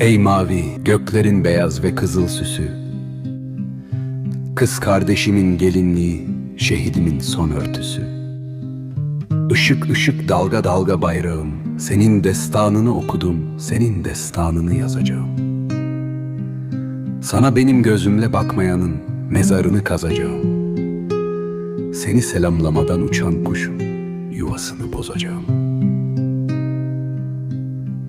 Ey mavi, göklerin beyaz ve kızıl süsü. Kız kardeşimin gelinliği, şehidimin son örtüsü. Işık ışık dalga dalga bayrağım, senin destanını okudum, senin destanını yazacağım. Sana benim gözümle bakmayanın mezarını kazacağım. Seni selamlamadan uçan kuşun yuvasını bozacağım.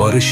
barış